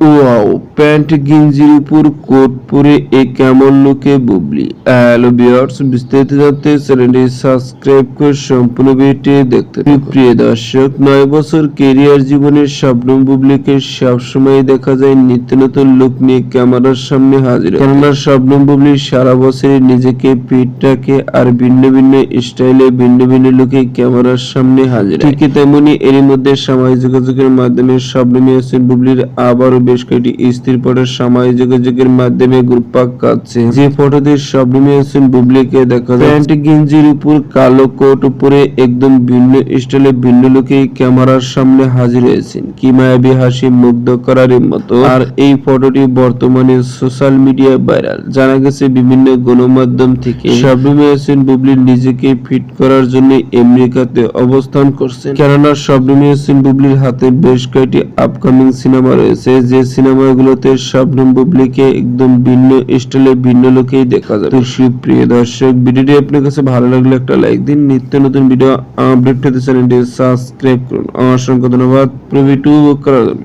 Wow, pant গেঞ্জির উপর coat পরে এ কেমন লোকে বুবলি হ্যালো বিয়ার্স বিস্তারিত জানতে চ্যানেলটি সাবস্ক্রাইব করে সম্পূর্ণ ভিডিওটি দেখতে প্রিয় দর্শক, নয় বছর কেরিয়ার জীবনের শবনম বুবলিকে সবসময় দেখা যায় নিত্য নতুন লুক নিয়ে ক্যামেরার সামনে হাজির। কেননা শবনম বুবলি সারা বছরই নিজেকে পিঠটাকে আর ভিন্ন ভিন্ন স্টাইলে ভিন্ন ভিন্ন লুকে ক্যামেরার সামনে হাজির। ঠিক তেমনি এরই মধ্যে সামাজিক যোগাযোগের মাধ্যমে শবনম ইয়াসিন বুবলির আবারও বেশ কয়েকটি স্ত্রীর ফটো সামাজিক যোগাযোগের মাধ্যমে গ্রুপাক কাটছে। যে ফটোতে শবনম ইয়াসিন বুবলিকে দেখা যায় প্যান্ট, গেঞ্জির উপর কালো কোট উপরে একদম ভিন্ন স্টাইলে ভিন্ন লুকে ক্যামেরার সামনে হাজির হয়েছেন। কি মায়াবী হাসি মুগ্ধ করার মতো। আর এই ফটোটি বর্তমানে সোশ্যাল মিডিয়ায় ভাইরাল জানা গেছে বিভিন্ন গণমাধ্যম থেকে। শবনম ইয়াসিন বুবলি নিজেকে ফিট করার জন্য আমেরিকাতে অবস্থান করছেন। কেননা শবনম ইয়াসিন বুবলির হাতে বেশ কয়েকটি আপকামিং সিনেমা রয়েছে যে সিনেমাগুলোতে শবনম বুবলিকে একদম ভিন্ন স্টাইলে ভিন্ন লোকেই দেখা যাবে। তো সুপ্রিয় দর্শক, ভিডিওটি আপনার কাছে ভালো লাগলে একটা লাইক দিন। নিত্য নতুন ভিডিও আপডেট পেতে চ্যানেলটি সাবস্ক্রাইব করুন। অসংখ্য ধন্যবাদ। প্রভি টু করার জন্য।